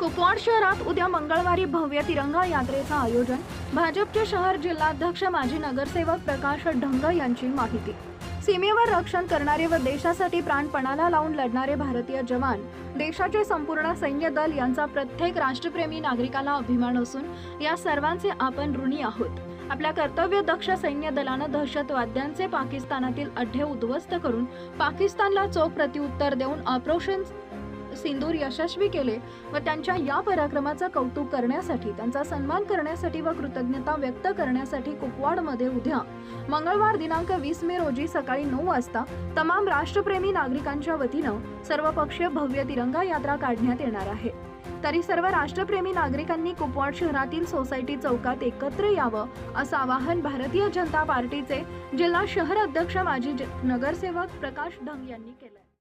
कुपवाड शहरात उद्या मंगळवारी भव्य तिरंगा यात्रेचं आयोजन. भाजपचे शहर जिल्हाध्यक्ष माजी नगरसेवक प्रकाश ढंग यांची माहिती. सीमेवर रक्षण करणारे व देशासाठी प्राणपणाला लावून लढणारे भारतीय जवान देशाचे संपूर्ण सैन्य दल यांचा प्रत्येक राष्ट्रप्रेमी नागरिकाला अभिमान असून या सर्वांचे आपण ऋणी आहोत. आपल्या कर्तव्यदक्ष सैन्य दलानं दहशतवाद्यांचे पाकिस्तानातील अड्डे उद्ध्वस्त करून पाकिस्तानला चोख प्रत्युत्तर देऊन ऑपरेशन सिंदूर यशस्वी केले व त्यांच्या या पराक्रमाचं कौतुक करण्यासाठी त्यांचा सन्मान करण्यासाठी व कृतज्ञता व्यक्त करण्यासाठी कुपवाडमध्ये उद्या मंगळवार दिनांक वीस मे रोजी सकाळी नऊ वाजता तमाम राष्ट्रप्रेमी नागरिकांच्या वतीनं सर्वपक्षीय भव्य तिरंगा यात्रा काढण्यात येणार आहे. तरी सर्व राष्ट्रप्रेमी नागरिकांनी कुपवाड शहरातील सोसायटी चौकात एकत्र यावं असं आवाहन भारतीय जनता पार्टीचे जिल्हा शहर अध्यक्ष माजी ज- नगरसेवक प्रकाश ढंग यांनी केलं